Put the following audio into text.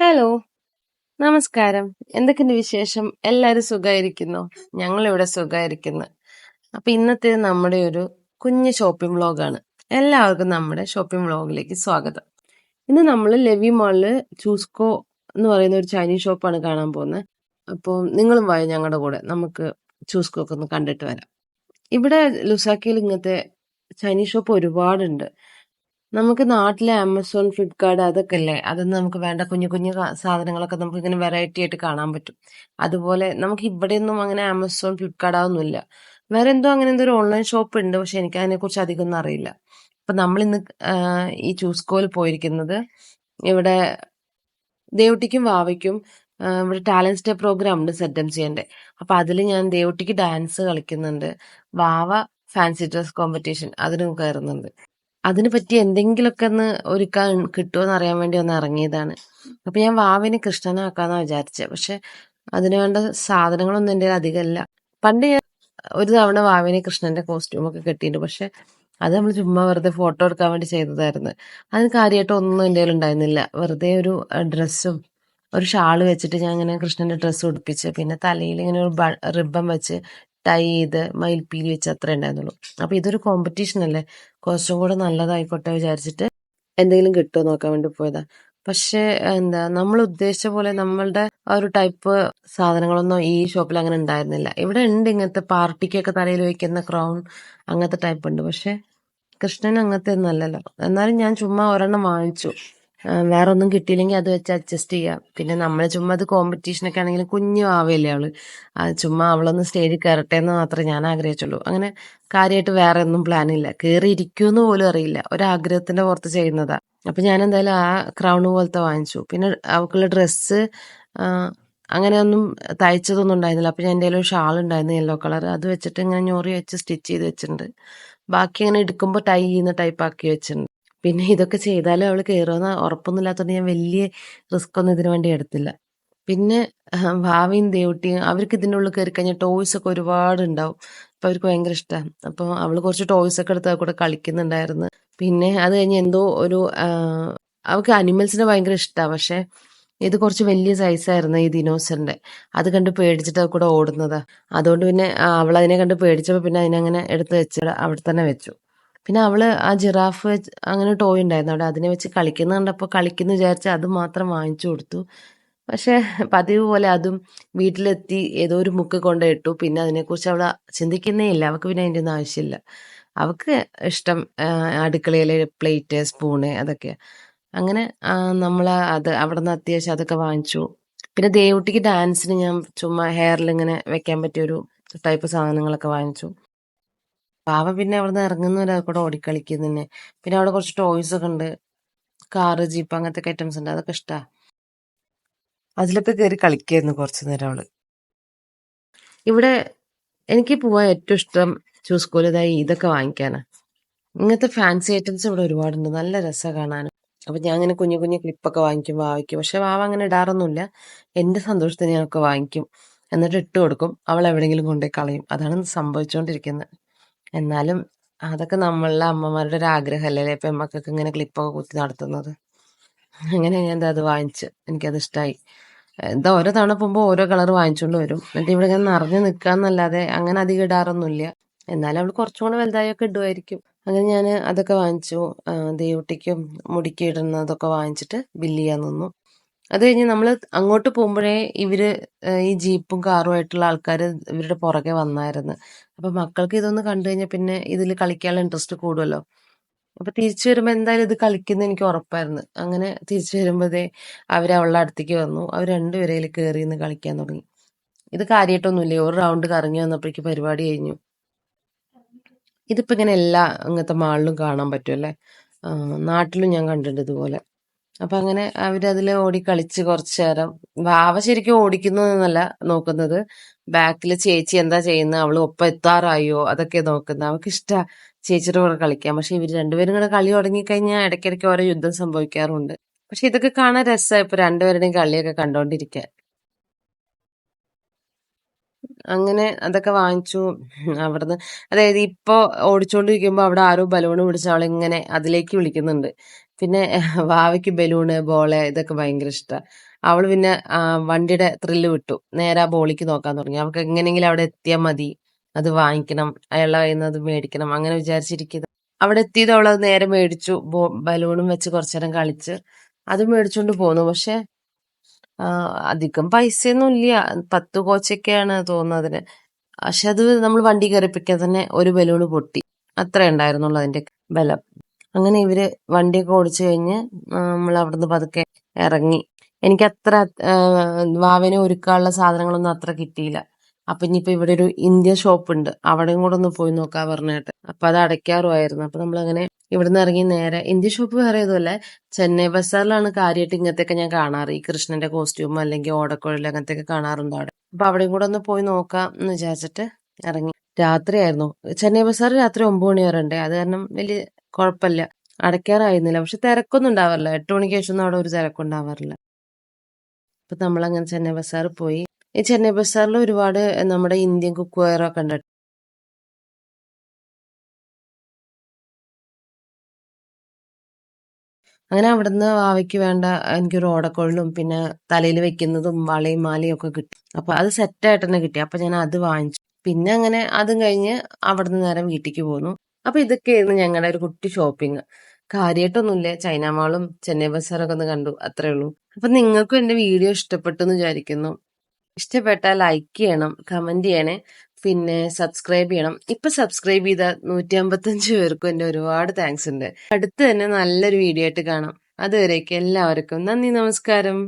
Hello. നമസ്കാരം. എന്തൊക്കെയുണ്ട് വിശേഷം? എല്ലാവരും സുഖമായിരിക്കുന്നോ ഞങ്ങളിവിടെ സുഖമായിരിക്കുന്നു അപ്പൊ ഇന്നത്തെ നമ്മുടെ ഒരു കുഞ്ഞ് ഷോപ്പിംഗ് വ്ളോഗാണ് എല്ലാവർക്കും നമ്മുടെ ഷോപ്പിംഗ് വ്ളോഗിലേക്ക് സ്വാഗതം. ഇന്ന് നമ്മൾ ലെവി മാളിൽ ചൂസ്കോ എന്ന് പറയുന്ന ഒരു ചൈനീസ് ഷോപ്പാണ് കാണാൻ പോകുന്നത്. അപ്പോൾ നിങ്ങളും വായു ഞങ്ങളുടെ കൂടെ. നമുക്ക് ചൂസ്കോ ഒക്കെ ഒന്ന് കണ്ടിട്ട് വരാം. ഇവിടെ ലുസാക്കിയിൽ ഇങ്ങനത്തെ ചൈനീസ് ഷോപ്പ് ഒരുപാടുണ്ട്. നമുക്ക് നാട്ടിലെ ആമസോൺ ഫ്ലിപ്കാർട്ട് അതൊക്കെ അല്ലേ അതൊന്നും നമുക്ക് വേണ്ട. കുഞ്ഞു കുഞ്ഞു സാധനങ്ങളൊക്കെ നമുക്ക് ഇങ്ങനെ വെറൈറ്റി ആയിട്ട് കാണാൻ പറ്റും. അതുപോലെ നമുക്ക് ഇവിടെയൊന്നും അങ്ങനെ ആമസോൺ ഫ്ലിപ്കാർട്ട് അതൊന്നുമില്ല. വേറെ എന്തോ അങ്ങനെ എന്തോ ഒരു ഓൺലൈൻ ഷോപ്പ് ഉണ്ട്. പക്ഷെ എനിക്ക് അതിനെക്കുറിച്ച് അധികം ഒന്നും അറിയില്ല. അപ്പൊ നമ്മൾ ഇന്ന് ഈ ചൂസ്കോയിൽ പോയിരിക്കുന്നത് ഇവിടെ ദേവുട്ടിക്കും വാവയ്ക്കും ഇവിടെ ടാലൻസ് ഡേ പ്രോഗ്രാം ഉണ്ട് സെറ്റം ചെയ്യേണ്ടത് അപ്പൊ അതിൽ ഞാൻ ദേവുട്ടിക്ക് ഡാൻസ് കളിക്കുന്നുണ്ട്. വാവ ഫാൻസി ഡ്രസ് കോമ്പറ്റീഷൻ അതിനും കയറുന്നുണ്ട്. അതിന് പറ്റി എന്തെങ്കിലുമൊക്കെ ഒന്ന് ഒരുക്കാൻ കിട്ടുമോന്ന് അറിയാൻ വേണ്ടി ഒന്ന് ഇറങ്ങിയതാണ്. അപ്പൊ ഞാൻ വാവിനെ കൃഷ്ണനാക്കാന്ന് വിചാരിച്ചത് പക്ഷെ അതിനു വേണ്ട സാധനങ്ങളൊന്നും എന്റെ അധികമല്ല. പണ്ട് ഞാൻ ഒരു തവണ വാവിനെ കൃഷ്ണന്റെ കോസ്റ്റ്യൂം ഒക്കെ കെട്ടിയിട്ടുണ്ട്. പക്ഷെ അത് നമ്മൾ ചുമ്മാ വെറുതെ ഫോട്ടോ എടുക്കാൻ വേണ്ടി ചെയ്തതായിരുന്നു. അതിന് കാര്യമായിട്ട് ഒന്നും എന്റെ ഉണ്ടായിരുന്നില്ല. വെറുതെ ഒരു ഡ്രസ്സും ഒരു ഷാൾ വെച്ചിട്ട് ഞാൻ ഇങ്ങനെ കൃഷ്ണന്റെ ഡ്രസ്സ് ഉടുപ്പിച്ച് പിന്നെ തലയിൽ ഇങ്ങനെ ഒരു റിബൺ വെച്ച് ടൈ ചെയ്ത് മയിൽപ്പീലി വെച്ച് അത്ര ഉണ്ടായിരുന്നുള്ളൂ അപ്പൊ ഇതൊരു കോമ്പറ്റീഷൻ അല്ലേ? കുറച്ചും കൂടെ നല്ലതായിക്കോട്ടെ വിചാരിച്ചിട്ട് എന്തെങ്കിലും കിട്ടുമോ നോക്കാൻ വേണ്ടി പോയതാ. പക്ഷെ എന്താ നമ്മൾ ഉദ്ദേശിച്ച പോലെ നമ്മളുടെ ആ ഒരു ടൈപ്പ് സാധനങ്ങളൊന്നും ഈ ഷോപ്പിൽ അങ്ങനെ ഉണ്ടായിരുന്നില്ല ഇവിടെ ഉണ്ട് ഇങ്ങനത്തെ പാർട്ടിക്കൊക്കെ തലയിൽ വയ്ക്കുന്ന ക്രൗൺ അങ്ങനത്തെ ടൈപ്പ് ഉണ്ട് പക്ഷെ കൃഷ്ണൻ അങ്ങനത്തെ ഒന്നും അല്ലല്ലോ. എന്നാലും ഞാൻ ചുമ്മാ ഒരെണ്ണം വാങ്ങിച്ചു. വേറെ ഒന്നും കിട്ടിയില്ലെങ്കിൽ അത് വെച്ച് അഡ്ജസ്റ്റ് ചെയ്യാം. പിന്നെ നമ്മൾ ചുമ്മാ അത് കോമ്പറ്റീഷനൊക്കെ ആണെങ്കിലും കുഞ്ഞു ആവില്ലേ അവൾ. ചുമ്മാ അവളൊന്ന് സ്റ്റേജിൽ കയറട്ടെ എന്ന് മാത്രമേ ഞാൻ ആഗ്രഹിച്ചുള്ളൂ. അങ്ങനെ കാര്യമായിട്ട് വേറെ ഒന്നും പ്ലാൻ ഇല്ല. കയറിയിരിക്കുമെന്ന് പോലും അറിയില്ല. ഒരാഗ്രഹത്തിന്റെ പുറത്ത് ചെയ്യുന്നതാ. അപ്പൊ ഞാൻ എന്തായാലും ആ ക്രൗൺ പോലത്തെ വാങ്ങിച്ചു. പിന്നെ അവൾക്കുള്ള ഡ്രസ്സ് അങ്ങനെയൊന്നും തയ്ച്ചതൊന്നും ഉണ്ടായിരുന്നില്ല. അപ്പൊ ഞാൻ എന്റെ ഒരു ഷാൾ ഉണ്ടായിരുന്നു യെല്ലോ കളർ അത് വെച്ചിട്ട് ഇങ്ങനെ ഞോറി വെച്ച് സ്റ്റിച്ച് ചെയ്ത് വെച്ചിട്ടുണ്ട്. ബാക്കി അങ്ങനെ എടുക്കുമ്പോൾ ടൈ ചെയ്യുന്ന ടൈപ്പ് ആക്കി വെച്ചിട്ടുണ്ട്. പിന്നെ ഇതൊക്കെ ചെയ്താലും അവൾ കയറുമെന്ന് ഉറപ്പൊന്നുമില്ലാത്തതുകൊണ്ട് ഞാൻ വലിയ റിസ്ക് ഒന്നും ഇതിനു വേണ്ടി എടുത്തില്ല. പിന്നെ ഭാവിയും ദേവുട്ടിയും അവർക്ക് ഇതിന്റെ ഉള്ളിൽ കയറി കഴിഞ്ഞാൽ ടോയ്സ് ഒക്കെ ഒരുപാട് ഉണ്ടാവും. അപ്പൊ അവർക്ക് ഭയങ്കര ഇഷ്ടമാണ് അപ്പൊ അവൾ കുറച്ച് ടോയ്സ് ഒക്കെ എടുത്ത് കൂടെ കളിക്കുന്നുണ്ടായിരുന്നു. പിന്നെ അത് കഴിഞ്ഞ് എന്തോ ഒരു അവൾക്ക് അനിമൽസിനെ ഭയങ്കര ഇഷ്ടമാണ് പക്ഷേ ഇത് കുറച്ച് വലിയ സൈസായിരുന്നു ഈ ദിനോസറിന്റെ അത് കണ്ട് പേടിച്ചിട്ട് കൂടെ ഓടുന്നത്. അതുകൊണ്ട് പിന്നെ അവൾ അതിനെ കണ്ട് പേടിച്ചപ്പോൾ പിന്നെ അതിനങ്ങനെ എടുത്ത് വെച്ച് അവിടെ തന്നെ വെച്ചു. പിന്നെ അവൾ ആ ജിറാഫ് അങ്ങനെ ടോയ് ഉണ്ടായിരുന്നു. അവിടെ അതിനെ വെച്ച് കളിക്കുന്ന കണ്ടപ്പോൾ കളിക്കുന്നു വിചാരിച്ച് അത് മാത്രം വാങ്ങിച്ചു കൊടുത്തു. പക്ഷെ പതിവ് പോലെ അതും വീട്ടിലെത്തി ഏതോ ഒരു മുക്ക് കൊണ്ട് ഇട്ടു. പിന്നെ അതിനെക്കുറിച്ച് അവൾ ചിന്തിക്കുന്നേ ഇല്ല. അവൾക്ക് പിന്നെ അതിന്റെ ഒന്നും ആവശ്യമില്ല. അവൾക്ക് ഇഷ്ടം അടുക്കളയിലെ പ്ലേറ്റ് സ്പൂണ് അതൊക്കെ. അങ്ങനെ നമ്മൾ അത് അവിടെ നിന്ന് അത്യാവശ്യം അതൊക്കെ വാങ്ങിച്ചു. പിന്നെ ദേവുട്ടിക്ക് ഡാൻസിന് ഞാൻ ചുമ്മാ ഹെയറിൽ ഇങ്ങനെ വെക്കാൻ പറ്റിയ ഒരു ടൈപ്പ് സാധനങ്ങളൊക്കെ വാങ്ങിച്ചു. പാവ പിന്നെ അവിടുന്ന് ഇറങ്ങുന്നവരെ കൂടെ ഓടിക്കളിക്കും തന്നെ. പിന്നെ അവിടെ കുറച്ച് ടോയ്സ് ഒക്കെ ഉണ്ട്. കാറ് ജീപ്പ് അങ്ങനത്തെ ഐറ്റംസ് ഉണ്ട്. അതൊക്കെ ഇഷ്ടാ. അതിലൊക്കെ കയറി കളിക്കായിരുന്നു കുറച്ച് നേരം അവൾ. ഇവിടെ എനിക്ക് പോവാൻ ഏറ്റവും ഇഷ്ടം ചൂസ് കോലതായി ഇതൊക്കെ വാങ്ങിക്കാനാ. ഇങ്ങനത്തെ ഫാൻസി ഐറ്റംസ് ഇവിടെ ഒരുപാടുണ്ട്. നല്ല രസമാണ് കാണാൻ അപ്പൊ ഞാൻ അങ്ങനെ കുഞ്ഞു കുഞ്ഞു ക്ലിപ്പൊക്കെ വാങ്ങിക്കും വാവയ്ക്കും. പക്ഷെ വാവ അങ്ങനെ ഇടാറൊന്നുമില്ല. എന്റെ സന്തോഷത്തിന് ഞാനൊക്കെ വാങ്ങിക്കും. എന്നിട്ട് ഇട്ട് കൊടുക്കും. അവൾ എവിടെയെങ്കിലും കൊണ്ടുപോയി കളയും. അതാണ് സംഭവിച്ചുകൊണ്ടിരിക്കുന്നത് എന്നാലും അതൊക്കെ നമ്മളിലെ അമ്മമാരുടെ ഒരു ആഗ്രഹമല്ലേ? പെൺമക്കൾക്ക് ഇങ്ങനെ ക്ലിപ്പൊക്കെ കുത്തി നടത്തുന്നത്. അങ്ങനെ ഞാൻ അത് വാങ്ങിച്ച്. എനിക്കത് ഇഷ്ടമായി എന്താ ഓരോ തവണ പോകുമ്പോൾ ഓരോ കളർ വാങ്ങിച്ചുകൊണ്ട് വരും. എന്നിട്ട് ഇവിടെ ഞാൻ നിറഞ്ഞു നിൽക്കാന്നല്ലാതെ അങ്ങനെ അധികം ഇടാറൊന്നുമില്ല. എന്നാലും അവൾ കുറച്ചും കൂടെ വലുതായൊക്കെ ഇടുമായിരിക്കും അങ്ങനെ ഞാൻ അതൊക്കെ വാങ്ങിച്ചു. ദേവുട്ടിക്കും മുടിക്ക് ഇടുന്നതൊക്കെ വാങ്ങിച്ചിട്ട് ബില്ല് ചെയ്യാൻ നിന്നു. അത് കഴിഞ്ഞ് നമ്മൾ അങ്ങോട്ട് പോകുമ്പോഴേ ഇവർ ഈ ജീപ്പും കാറും ആയിട്ടുള്ള ആൾക്കാർ ഇവരുടെ പുറകെ വന്നായിരുന്നു. അപ്പോൾ മക്കൾക്ക് ഇതൊന്ന് കണ്ടു കഴിഞ്ഞാൽ പിന്നെ ഇതിൽ കളിക്കാനുള്ള ഇൻട്രസ്റ്റ് കൂടുമല്ലോ അപ്പൊ തിരിച്ചു വരുമ്പോൾ എന്തായാലും ഇത് കളിക്കുന്ന എനിക്ക് ഉറപ്പായിരുന്നു. അങ്ങനെ തിരിച്ചു വരുമ്പോഴേ അവർ അവളുടെ അടുത്തേക്ക് വന്നു. അവർ രണ്ടുപേരയിൽ കയറി നിന്ന് കളിക്കാൻ തുടങ്ങി. ഇത് കാര്യമായിട്ടൊന്നുമില്ല ഒരു റൗണ്ട് കറങ്ങി വന്നപ്പോഴേക്ക് പരിപാടി കഴിഞ്ഞു. ഇതിപ്പോ ഇങ്ങനെ എല്ലാ അങ്ങനത്തെ മാളിലും കാണാൻ പറ്റുമല്ലേ നാട്ടിലും ഞാൻ കണ്ടിട്ടുണ്ട് ഇതുപോലെ. അപ്പൊ അങ്ങനെ അവരതിൽ ഓടി കളിച്ച് കുറച്ചു നേരം വാവ ശരിക്കും ഓടിക്കുന്നു എന്നല്ല നോക്കുന്നത്. ബാക്കിൽ ചേച്ചി എന്താ ചെയ്യുന്നത് അവൾ ഒപ്പം എത്താറായോ? അതൊക്കെ നോക്കുന്നത്. അവൾക്ക് ഇഷ്ട ചേച്ചിയുടെ കൂടെ കളിക്കാം പക്ഷെ ഇവർ രണ്ടുപേരും കൂടെ കളി തുടങ്ങിക്കഴിഞ്ഞാൽ ഇടയ്ക്കിടയ്ക്ക് ഓരോ യുദ്ധം സംഭവിക്കാറുണ്ട്. പക്ഷെ ഇതൊക്കെ കാണാൻ രസമായി ഇപ്പൊ രണ്ടുപേരുടെയും കളിയൊക്കെ കണ്ടോണ്ടിരിക്കാൻ. അങ്ങനെ അതൊക്കെ വാങ്ങിച്ചു. അവിടുന്ന് അതായത് ഇപ്പൊ ഓടിച്ചോണ്ടിരിക്കുമ്പോ അവിടെ ആരോ ബലൂൺ പിടിച്ച അവളിങ്ങനെ അതിലേക്ക് വിളിക്കുന്നുണ്ട്. പിന്നെ വാവയ്ക്ക് ബലൂണ് ബോൾ ഇതൊക്കെ ഭയങ്കര ഇഷ്ടമാണ് അവൾ പിന്നെ വണ്ടിയുടെ ത്രില്ല് വിട്ടു. നേരെ ആ ബോളിക്ക് നോക്കാൻ തുടങ്ങി. അവൾക്ക് എങ്ങനെയെങ്കിലും അവിടെ എത്തിയാൽ മതി. അത് വാങ്ങിക്കണം. അയാളുടെ കയ്യിൽ നിന്ന് അത് മേടിക്കണം. അങ്ങനെ വിചാരിച്ചിരിക്കുന്നത് അവിടെ എത്തിയത് അവൾ അത് നേരെ മേടിച്ചു. ബോ ബലൂണും വെച്ച് കുറച്ചു നേരം കളിച്ച് അത് മേടിച്ചുകൊണ്ട് പോന്നു. പക്ഷെ അധികം പൈസയൊന്നും ഇല്ല. പത്ത് കോച്ചൊക്കെയാണ് തോന്നുന്നതിന് പക്ഷെ അത് നമ്മൾ വണ്ടി കയറിപ്പിക്കാൻ തന്നെ ഒരു ബലൂണ് പൊട്ടി. അത്ര ഉണ്ടായിരുന്നുള്ളൂ അതിന്റെ ബലം. അങ്ങനെ ഇവർ വണ്ടിയൊക്കെ ഓടിച്ചു കഴിഞ്ഞ് നമ്മൾ അവിടുന്ന് പതുക്കെ ഇറങ്ങി. എനിക്ക് അത്ര വാവനെ ഒരുക്കാനുള്ള സാധനങ്ങളൊന്നും അത്ര കിട്ടിയില്ല. അപ്പൊ ഇനിയിപ്പോ ഇവിടെ ഒരു ഇന്ത്യ ഷോപ്പ് ഉണ്ട് അവിടെയും കൂടെ ഒന്ന് പോയി നോക്കാൻ പറഞ്ഞിട്ട്. അപ്പൊ അത് അടയ്ക്കാറുമായിരുന്നു. അപ്പൊ നമ്മളങ്ങനെ ഇവിടുന്ന് ഇറങ്ങി നേരെ ഇന്ത്യ ഷോപ്പ് വേറെ ഏതുമല്ല. ചെന്നൈ ബസാറിലാണ് കാര്യമായിട്ട് ഇങ്ങനത്തെയൊക്കെ ഞാൻ കാണാറ്. ഈ കൃഷ്ണന്റെ കോസ്റ്റ്യൂം അല്ലെങ്കിൽ ഓടക്കുഴൽ അങ്ങനത്തെയൊക്കെ കാണാറുണ്ട് അവിടെ. അപ്പൊ അവിടെയും കൂടെ ഒന്ന് പോയി നോക്കാം എന്ന് വിചാരിച്ചിട്ട് ഇറങ്ങി. രാത്രിയായിരുന്നു. ചെന്നൈ ബസാർ രാത്രി ഒമ്പത് മണി വരെ ഉണ്ട്. അത് കാരണം വലിയ കുഴപ്പമില്ല. അടയ്ക്കാറായിരുന്നില്ല. പക്ഷെ തിരക്കൊന്നും ഉണ്ടാവാറില്ല. എട്ട് മണിക്ക് ശേഷം അവിടെ ഒരു തിരക്കും ഉണ്ടാവാറില്ല. അപ്പൊ നമ്മളങ്ങനെ ചെന്നൈ ബസാർ പോയി. ഈ ചെന്നൈ ബസാറിൽ ഒരുപാട് നമ്മുടെ ഇന്ത്യൻ കുക്ക് വെയർ ഒക്കെ ഉണ്ട്. അങ്ങനെ അവിടുന്ന് വാവയ്ക്ക് വേണ്ട എനിക്കൊരു ഓടക്കൊള്ളും പിന്നെ തലയിൽ വെക്കുന്നതും വളയും മാലയും ഒക്കെ കിട്ടി. അപ്പൊ അത് സെറ്റായിട്ട് തന്നെ കിട്ടി. അപ്പൊ ഞാൻ അത് വാങ്ങിച്ചു. പിന്നെ അങ്ങനെ അതും കഴിഞ്ഞ് അവിടുന്ന് നേരെ വീട്ടിലേക്ക് പോന്നു. അപ്പൊ ഇതൊക്കെയായിരുന്നു ഞങ്ങളുടെ ഒരു കുട്ടി ഷോപ്പിംഗ് കാര്യമായിട്ടൊന്നുമില്ല ചൈന മാളും ചെന്നൈ ബസാറൊക്കെ ഒന്ന് കണ്ടു. അത്രേ ഉള്ളൂ. അപ്പൊ നിങ്ങൾക്കും എന്റെ വീഡിയോ ഇഷ്ടപ്പെട്ടു എന്ന് വിചാരിക്കുന്നു. ഇഷ്ടപ്പെട്ടാൽ ലൈക്ക് ചെയ്യണം കമന്റ് ചെയ്യണേ. പിന്നെ സബ്സ്ക്രൈബ് ചെയ്യണം. ഇപ്പൊ സബ്സ്ക്രൈബ് ചെയ്ത നൂറ്റി അമ്പത്തഞ്ച് പേർക്കും എന്റെ ഒരുപാട് താങ്ക്സ് ഉണ്ട്. അടുത്ത് തന്നെ നല്ലൊരു വീഡിയോ ആയിട്ട് കാണാം. അതുവരേക്കും എല്ലാവർക്കും നന്ദി നമസ്കാരം.